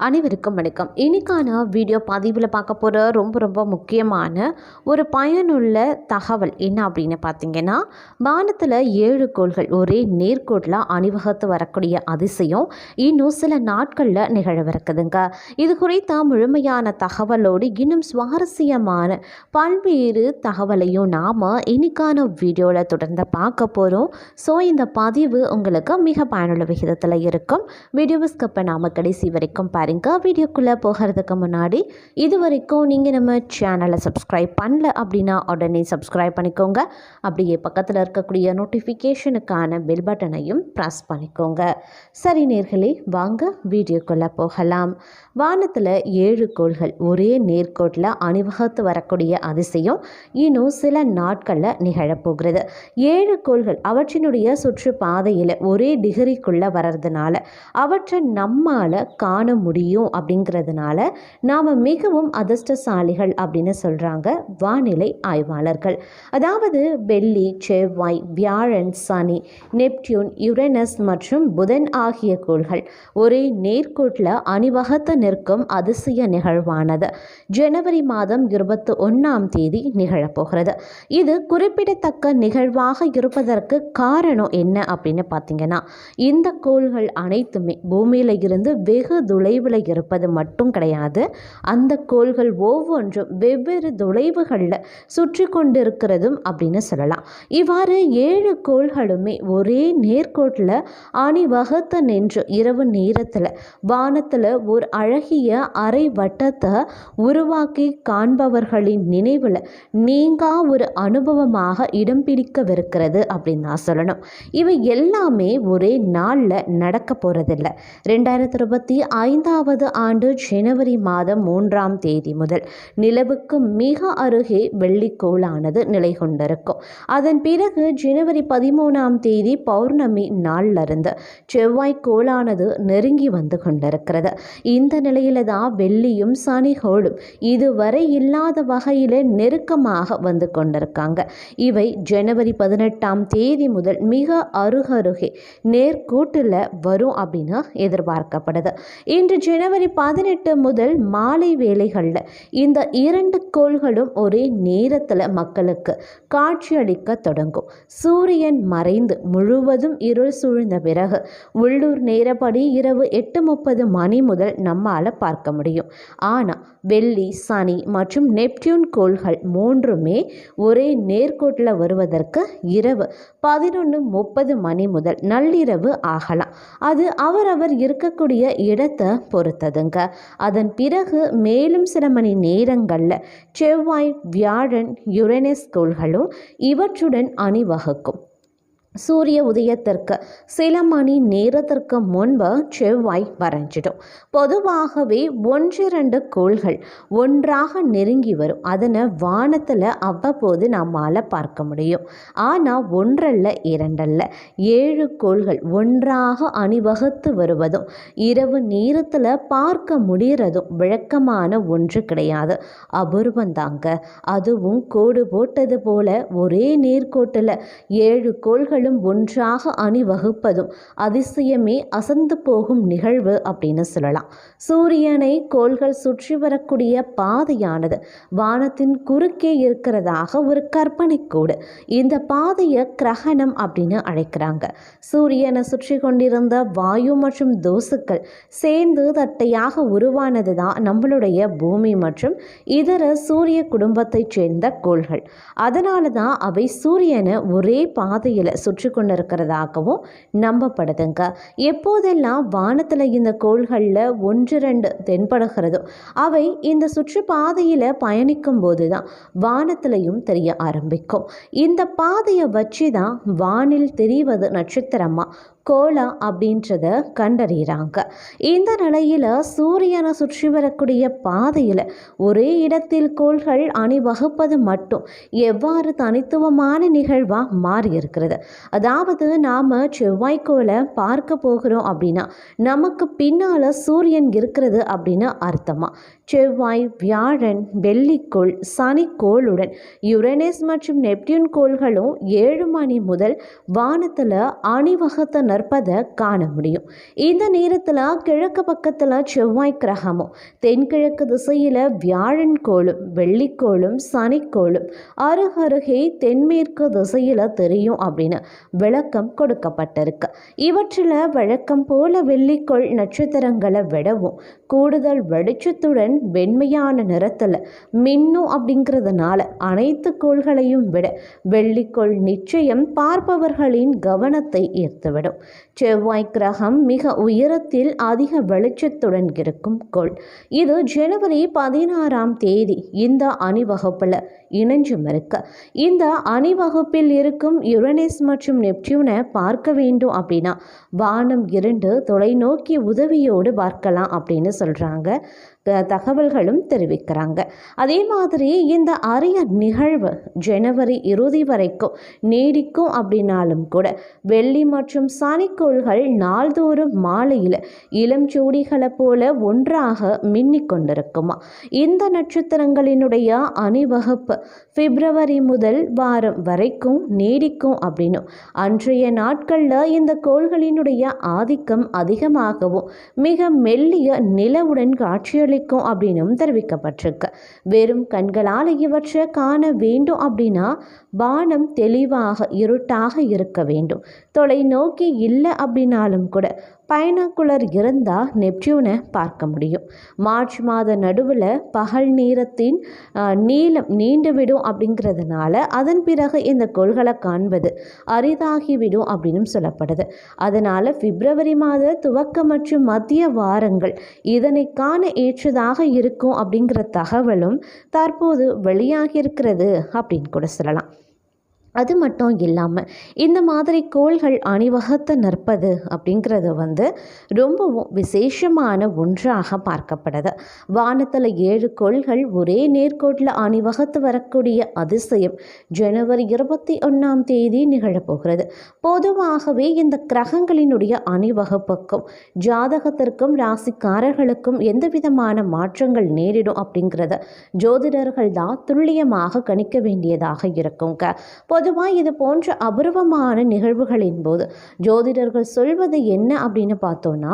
அனைவருக்கும் வணக்கம். இன்னைக்கான வீடியோ பதிவில் பார்க்க போகிற ரொம்ப ரொம்ப முக்கியமான ஒரு பயனுள்ள தகவல் என்ன அப்படின்னு பார்த்தீங்கன்னா வானத்தில் ஏழு கோள்கள் ஒரே நேர்கோட்டில் அணிவகுத்து வரக்கூடிய அதிசயம் இன்னும் சில நாட்களில் நிகழவிருக்குதுங்க. இது குறித்த முழுமையான தகவலோடு இன்னும் சுவாரஸ்யமான பல்வேறு தகவலையும் நாம் இன்னைக்கான வீடியோவில் தொடர்ந்து பார்க்க போகிறோம் ஸோ இந்த பதிவு உங்களுக்கு மிக பயனுள்ள விகிதத்தில் இருக்கும். வீடியோவை ஸ்கப்பை நாம் கடைசி வரைக்கும் பாருங்க. வீடியோக்குள்ளே போகிறதுக்கு முன்னாடி இது வரைக்கும் நீங்கள் நம்ம சேனலை சப்ஸ்கிரைப் பண்ணல அப்படின்னா உடனே சப்ஸ்கிரைப் பண்ணிக்கோங்க. அப்படியே பக்கத்தில் இருக்கக்கூடிய நோட்டிஃபிகேஷனுக்கான பெல் பட்டனையும் ப்ரெஸ் பண்ணிக்கோங்க. சரி நேர்களே வாங்க வீடியோக்குள்ளே போகலாம். வானத்தில் ஏழு கோள்கள் ஒரே நேர்கோட்டில் அணிவகுத்து வரக்கூடிய அதிசயம் இன்னும் சில நாட்களில் நிகழப்போகிறது ஏழு கோள்கள் அவற்றினுடைய சுற்றுப்பாதையில் ஒரே டிகிரிக்குள்ளே வர்றதுனால அவற்றை நம்மால் காண முடியும். அப்படிங்கிறதுனால நாம் மிகவும் அதிர்ஷ்டசாலிகள் அப்படின்னு சொல்கிறாங்க வானிலை ஆய்வாளர்கள். அதாவது வெள்ளி செவ்வாய் வியாழன் சனி நெப்டியூன் யுரேனஸ் மற்றும் புதன் ஆகிய கோள்கள் ஒரே நேர்கோட்டில் அணிவகுத்து நிற்கும் அதிசய நிகழ்வானது. ஜனவரி மாதம் இருபத்தி ஒன்றாம் தேதி நிகழப்போகிறது. இது குறிப்பிடத்தக்க நிகழ்வாக இருப்பதற்கு காரணம் என்ன அப்படின்னு பார்த்தீங்கன்னா இந்த கோள்கள் அனைத்துமே பூமியில் இருந்து வெகு தொலைவில் இருப்பது மட்டும் கிடையாது. அந்த கோள்கள் ஒவ்வொன்றும் வெவ்வேறு தொலைவுகளில் சுற்றி கொண்டிருக்கிறதும் அப்படின்னு சொல்லலாம். இவ்வாறு ஏழு கோள்களுமே ஒரே நேர்கோட்டில் அணிவகுத்து நின்று இரவு நேரத்தில் வானத்தில் ஒரு அழகிய அரை வட்டத்தை உருவாக்கி காண்பவர்களின் நினைவில் நீங்கா ஒரு அனுபவமாக இடம் பிடிக்கவிருக்கிறது அப்படின்னு தான் சொல்லணும். இவை எல்லாமே ஒரே நாளில் நடக்க போகிறதில்ல ரெண்டாயிரத்தி இருபத்தி ஐந்தாம் ஐந்தாவது ஆண்டு ஜனவரி மாதம் மூன்றாம் தேதி முதல் நிலவுக்கு மிக அருகே வெள்ளிக்கோளானது நிலை கொண்டிருக்கும். அதன் பிறகு ஜனவரி பதிமூணாம் தேதி பௌர்ணமி நாளிலிருந்து செவ்வாய் கோளானது நெருங்கி வந்து கொண்டிருக்கிறது. இந்த நிலையில தான் வெள்ளியும் சனிகோளும் இதுவரை இல்லாத வகையில் நெருக்கமாக வந்து கொண்டிருக்காங்க. இவை ஜனவரி பதினெட்டாம் தேதி முதல் மிக அருகருகே நேர்கூட்டில் வரும் அப்படின்னு எதிர்பார்க்கப்படுது. இன்று ஜனவரி பதினெட்டு முதல் மாலை வேளைகளில் இந்த இரண்டு கோள்களும் ஒரே நேரத்தில் மக்களுக்கு காட்சியளிக்க தொடங்கும். சூரியன் மறைந்து முழுவதும் இருள் சூழ்ந்த பிறகு உள்ளூர் நேரப்படி இரவு எட்டு முப்பது மணி முதல் நம்மால் பார்க்க முடியும். ஆனால் வெள்ளி சனி மற்றும் நெப்டியூன் கோள்கள் மூன்றுமே ஒரே நேர்கோட்டில் வருவதற்கு இரவு பதினொன்று முப்பது மணி முதல் நள்ளிரவு ஆகலாம். அது அவரவர் இருக்கக்கூடிய இடத்தை பொறுத்ததுங்க. அதன் பிறகு மேலும் சில மணி நேரங்களில் செவ்வாய் வியாழன் யுரேனஸ் கோள்களும் இவற்றுடன் அணிவகுக்கும். சூரிய உதயத்திற்கு சில மணி நேரத்திற்கு முன்பு செவ்வாய் வரைஞ்சிடும். பொதுவாகவே ஒன்றிரண்டு கோள்கள் ஒன்றாக நெருங்கி வரும். அதனை வானத்தில் அவ்வப்போது நம்மால் பார்க்க முடியும். ஆனால் ஒன்றல்ல இரண்டல்ல. ஏழு கோள்கள் ஒன்றாக அணிவகுத்து வருவதும் இரவு நேரத்தில் பார்க்க முடிகிறதும் விளக்கமான ஒன்று கிடையாது. அபூர்வந்தாங்க அதுவும் கோடு போட்டது போல ஒரே நேர்கோட்டில் ஏழு கோள்கள் கோள்களும் ஒன்றாக அணிவகுப்பதும் அதிசயமே அசந்து போகும் நிகழ்வு அப்படின்னு சொல்லலாம். சூரியனை கோள்கள் சுற்றி வரக்கூடிய பாதையானது வானத்தின் குறுக்கே இருக்கிறதாக ஒரு கற்பனை கூடு. இந்த பாதையை கிரகணம் அப்படின்னு அழைக்கிறாங்க. சூரியனை சுற்றி கொண்டிருந்த வாயு மற்றும் தோசுக்கள் சேர்ந்து தட்டையாக உருவானது தான் நம்மளுடைய பூமி மற்றும் இதர சூரிய குடும்பத்தைச் சேர்ந்த கோள்கள். அதனால தான் அவை சூரியனை ஒரே பாதையில் சுற்றி கொண்டிருக்கிறதாகவும் நம்பப்படுதுங்க. எப்போதெல்லாம் வானத்தில் இந்த கோள்களில் ஒன்று ரெண்டு தென்படுகிறதோ அவை இந்த சுற்றுப்பாதையில் பயணிக்கும் போது தான் வானத்திலையும் தெரிய ஆரம்பிக்கும். இந்த பாதையை வச்சு தான் வானில் தெரிவது நட்சத்திரமாக கோலா அப்படின்றத கண்டறிகிறாங்க. இந்த நிலையில் சூரியனை சுற்றி வரக்கூடிய பாதையில் ஒரே இடத்தில் கோள்கள் அணிவகுப்பது மட்டும் எவ்வாறு தனித்துவமான நிகழ்வாக மாறி இருக்கிறது? அதாவது நாம் செவ்வாய்க்கோளை பார்க்க போகிறோம் அப்படின்னா நமக்கு பின்னால் சூரியன் இருக்கிறது அப்படின்னு அர்த்தமாக செவ்வாய் வியாழன் வெள்ளிக்கோள் சனிக்கோளுடன் யுரேனஸ் மற்றும் நெப்டியூன் கோள்களும் ஏழு மணி முதல் வானத்தில் அணிவகுத்த நிற்பதை காண முடியும். இந்த நேரத்தில் கிழக்கு பக்கத்தில் செவ்வாய் கிரகமும் தென்கிழக்கு திசையில் வியாழன் கோளும் வெள்ளிக்கோளும் சனிக்கோளும் அருகருகே தென்மேற்கு திசையில் தெரியும் அப்படின்னு விளக்கம் கொடுக்கப்பட்டிருக்கு. இவற்றில் வழக்கம் போல வெள்ளிக்கோள் நட்சத்திரங்களை விடவும் கூடுதல் வெளிச்சத்துடன் வெண்மையான நிறத்தில் மின்னும் அப்படிங்கிறதுனால அனைத்து கோள்களையும் விட வெள்ளிக்கோள் நிச்சயம் பார்ப்பவர்களின் கவனத்தை ஈர்த்துவிடும். செவ்வாய் கிரகம் மிக உயரத்தில் அதிக வெளிச்சத்துடன் இருக்கும் கோள். இது ஜனவரி பதினாறாம் தேதி இந்த அணிவகுப்பில் இணைஞ்சும் இருக்கு இந்த அணிவகுப்பில் இருக்கும் யுரனஸ் மற்றும் நெப்டியூனை பார்க்க வேண்டும் அப்படின்னா வானம் இரண்டு தொலைநோக்கி உதவியோடு பார்க்கலாம் அப்படின்னு சொல்கிறாங்க தகவல்களும் தெரிவிக்கிறாங்க. அதே மாதிரி இந்த அரிய நிகழ்வு ஜனவரி இறுதி வரைக்கும் நீடிக்கும் அப்படின்னாலும் கூட வெள்ளி மற்றும் சனிக்கோள்கள் நாள்தோறும் மாலையில் இளம் ஜோடிகளை போல ஒன்றாக மின்னிக் கொண்டிருக்குமா? இந்த நட்சத்திரங்களினுடைய அணிவகுப்பு பிப்ரவரி முதல் வாரம் வரைக்கும் நீடிக்கும் அப்படின்னும் அன்றைய நாட்களில் இந்த கோள்களினுடைய ஆதிக்கம் அதிகமாகவும் மிக மெல்லிய நிலவுடன் காட்சியளி அளிக்கும் அப்படின்னும் தெரிவிக்கப்பட்டிருக்கு. வெறும் கண்களால் இவற்றை காண வேண்டும் அப்படின்னா வானம் தெளிவாக இருட்டாக இருக்க வேண்டும். தொலைநோக்கி இல்லை அப்படின்னாலும் கூட பைனாக்குலர் இருந்தால் நெப்டியூனை பார்க்க முடியும். மார்ச் மாத நடுவில் பகல் நேரத்தின் நீளம் நீண்டுவிடும் அப்படிங்கிறதுனால அதன் பிறகு இந்த கோள்களை காண்பது அரிதாகிவிடும் அப்படின்னு சொல்லப்படுது. அதனால் பிப்ரவரி மாத துவக்க மற்றும் மத்திய வாரங்கள் இதனை காண ஏற்றதாக இருக்கும் அப்படிங்கிற தகவலும் தற்போது வெளியாகியிருக்கிறது அப்படின்னு கூட சொல்லலாம். அது மட்டும் இல்லாமல் இந்த மாதிரி கோள்கள் அணிவகுத்து நிற்பது அப்படிங்கிறது வந்து ரொம்பவும் விசேஷமான ஒன்றாக பார்க்கப்படுது. வானத்தில் ஏழு கோள்கள் ஒரே நேர்கோட்டில் அணிவகுத்து வரக்கூடிய அதிசயம் ஜனவரி இருபத்தி ஒன்றாம் தேதி நிகழப்போகிறது. பொதுவாகவே இந்த கிரகங்களினுடைய அணிவகுப்புக்கும் ஜாதகத்திற்கும் ராசிக்காரர்களுக்கும் எந்த விதமான மாற்றங்கள் நேரிடும் அப்படிங்கிறத ஜோதிடர்கள் தான் துல்லியமாக கணிக்க வேண்டியதாக இருக்குங்க. பொது பொதுவாக இது போன்ற அபூர்வமான நிகழ்வுகளின் போது ஜோதிடர்கள் சொல்வது என்ன அப்படின்னு பார்த்தோன்னா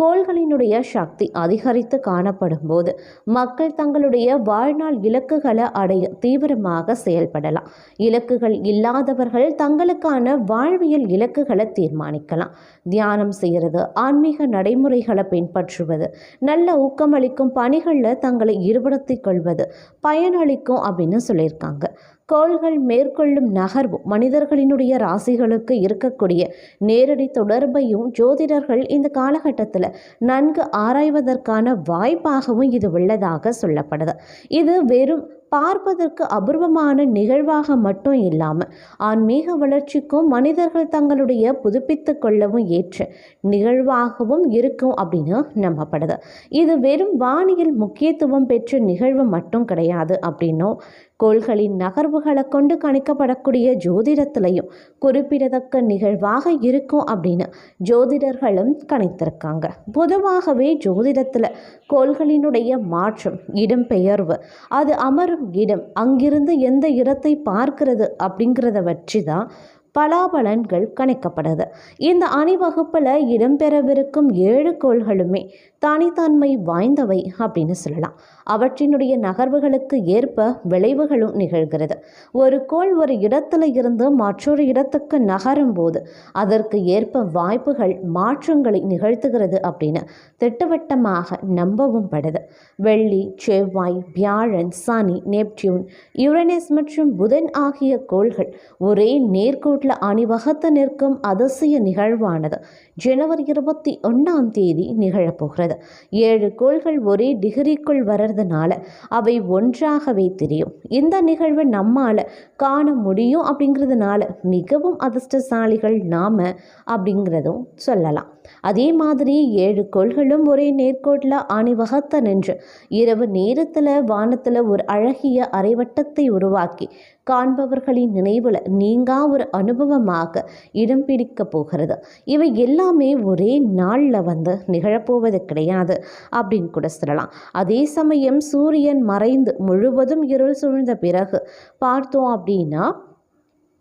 கோள்களினுடைய சக்தி அதிகரித்து காணப்படும் போது மக்கள் தங்களுடைய வாழ்நாள் இலக்குகளை அடைய தீவிரமாக செயல்படலாம். இலக்குகள் இல்லாதவர்கள் தங்களுக்கான வாழ்வியல் இலக்குகளை தீர்மானிக்கலாம். தியானம் செய்கிறது ஆன்மீக நடைமுறைகளை பின்பற்றுவது நல்ல ஊக்கமளிக்கும் பணிகளில் தங்களை ஈடுபடுத்திக் கொள்வது பயனளிக்கும் அப்படின்னு சொல்லியிருக்காங்க. கோள்கள் மேற்கொள்ளும் நகர்வு மனிதர்களினுடைய ராசிகளுக்கு இருக்கக்கூடிய நேரடி தொடர்பையும் ஜோதிடர்கள் இந்த காலகட்டத்தில் நன்கு ஆராய்வதற்கான வாய்ப்பாகவும் இது உள்ளதாக சொல்லப்படுது. இது வெறும் பார்ப்பதற்கு அபூர்வமான நிகழ்வாக மட்டும் இல்லாமல் ஆன்மீக வளர்ச்சிக்கும் மனிதர்கள் தங்களுடைய புதுப்பித்து கொள்ளவும் ஏற்ற நிகழ்வாகவும் இருக்கும் அப்படின்னு நம்பப்படுது. இது வெறும் வானியல் முக்கியத்துவம் பெற்ற நிகழ்வு மட்டும் கிடையாது அப்படின்னும் கோள்களின் நகர்வுகளை கொண்டு கணிக்கப்படக்கூடிய ஜோதிடத்திலையும் குறிப்பிடத்தக்க நிகழ்வாக இருக்கும் அப்படின்னு ஜோதிடர்களும் கணித்திருக்காங்க. பொதுவாகவே ஜோதிடத்தில் கோள்களினுடைய மாற்றம் இடம்பெயர்வு அது அமரும் இடம். அங்கிருந்து எந்த இடத்தை பார்க்கிறது அப்படிங்கிறத வச்சு தான் பலாபலன்கள் கணிக்கப்படுது. இந்த அணிவகுப்பில் இடம்பெறவிருக்கும் ஏழு கோள்களுமே தனித்தன்மை வாய்ந்தவை அப்படின்னு சொல்லலாம். அவற்றினுடைய நகர்வுகளுக்கு ஏற்ப விளைவுகளும் நிகழ்கிறது. ஒரு கோள் ஒரு இடத்துல இருந்து மற்றொரு இடத்துக்கு நகரும் போது அதற்கு ஏற்ப வாய்ப்புகள் மாற்றங்களை நிகழ்த்துகிறது அப்படின்னு திட்டவட்டமாக நம்பவும் படுது. வெள்ளி செவ்வாய் வியாழன் சனி நெப்டியூன் யுரேனஸ் மற்றும் புதன் ஆகிய கோள்கள் ஒரே நேர்கோட்டில் அணிவகுத்து நிற்கும் அதிசய நிகழ்வானது ஜனவரி இருபத்தி ஒன்றாம் தேதி நிகழப்போகிறது. ஏழு கோள்கள் ஒரே டிகிரிக்குள் வர்றதுனால அவை ஒன்றாகவே தெரியும். இந்த நிகழ்வை நம்மால் காண முடியும் அப்படிங்கிறதுனால மிகவும் அதிர்ஷ்டசாலிகள் நாம் அப்படிங்கிறதும் சொல்லலாம். அதே மாதிரி ஏழு கோள்களும் ஒரே நேர்கோட்டில் ஆணிவகத்த நின்று இரவு நேரத்தில் வானத்தில் ஒரு அழகிய அரைவட்டத்தை உருவாக்கி காண்பவர்களின் நினைவில் நீங்கா ஒரு அனுபவமாக இடம் பிடிக்க போகிறது. இவை எல்லாமே ஒரே நாளில் வந்து நிகழப்போவது கிடையாது அப்படின்னு கூட சொல்லலாம். அதே சமயம் சூரியன் மறைந்து முழுவதும் இருள் சூழ்ந்த பிறகு பார்த்தோம் அப்படின்னா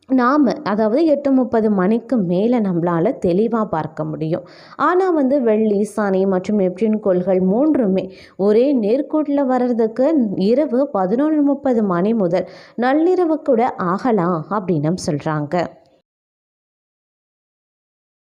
நாம் அதாவது எட்டு முப்பது மணிக்கு மேலே நம்மளால் தெளிவாக பார்க்க முடியும். ஆனால் வந்து வெள்ளி சனி மற்றும் நெப்டியூன் கோள்கள் மூன்றுமே ஒரே நேர்கோட்டில் வர்றதுக்கு இரவு பதினொன்று முப்பது மணி முதல் நள்ளிரவு கூட ஆகலாம் அப்படின்னு சொல்கிறாங்க